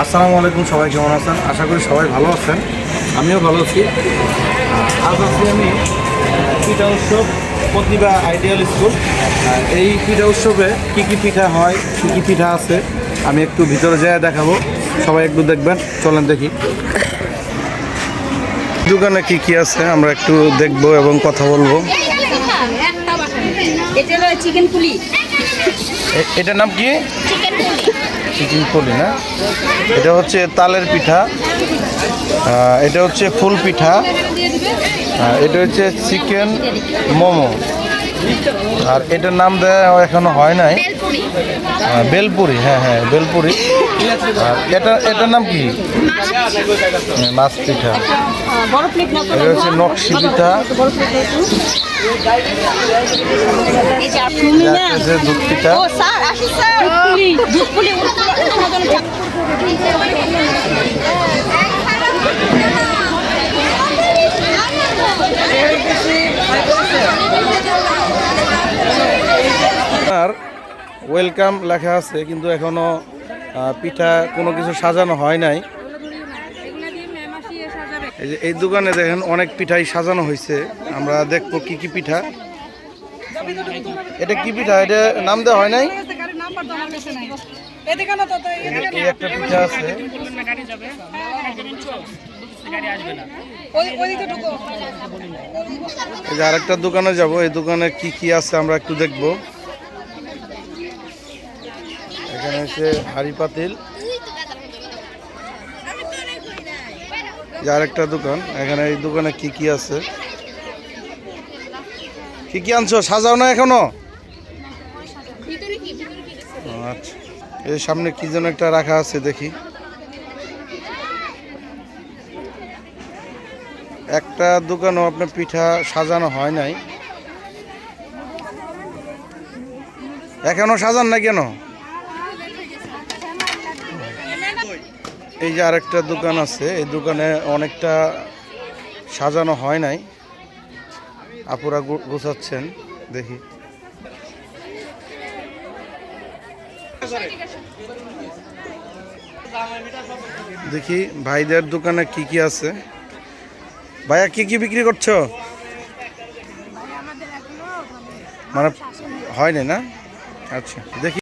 আসসালামু আলাইকুম সবাই কেমন আছেন? আশা করি সবাই ভালো আছেন। আমিও ভালো আছি। আজ আছি আমি পিঠা উৎসব প্রতিভা আইডিয়াল স্কুল। এই পিঠা উৎসবে কী কী পিঠা হয় কী কী পিঠা আছে আমি একটু ভিতরে যেয়ে দেখাবো। সবাই একটু দেখবেন চলেন দেখি। দোকানে কি কি আছে আমরা একটু দেখব এবং কথা বলব। এটার নাম কি? চিকেন পুলি। চিকেন পুলি না? এটা হচ্ছে তালের পিঠা এটা হচ্ছে ফুল পিঠা এটা হচ্ছে চিকেন মোমো। আর এটার নাম দেওয়া এখনও হয় নাই। বেলপুরি। হ্যাঁ হ্যাঁ বেলপুরি। আর এটা এটার নাম কি? মাছ পিঠা। এটা হচ্ছে নকশি পিঠা। দুধ পিঠা। পুলি দুধ পুলি ওয়েলকাম লেখা আছে, কিন্তু এখনও পিঠা কোনো কিছু সাজানো হয় নাই। এই দোকানে দেখেন অনেক পিঠাই সাজানো হয়েছে। আমরা দেখব কি কি পিঠা। এটা কি পিঠা? এটা নাম দেওয়া হয় নাই? এই- এই একটা পিঠা আছে এই যে আরেকটা দোকানে যাব। এই দোকানে কি কি আছে আমরা একটু দেখব। এখানে হচ্ছে হাড়ি পাতিল। আরেকটা দোকান। এখানে এই দোকানে কি কি আছে? কি কি আনছো? সাজাও না এখনও? আচ্ছা। এই সামনে কি যেন একটা রাখা আছে, দেখি। একটা দোকানও আপনার পিঠা সাজানো হয় নাই। এখনও সাজান না কেন? এই যে আরেকটা দোকান আছে, এই দোকানে অনেকটা সাজানো হয় নাই। আপুরা গুছাচ্ছেন, দেখি। দেখি, ভাইদের দোকানে কি কি আছে? ভাইয়া, কি কি বিক্রি করছ? মানে হয়নি না? আচ্ছা দেখি।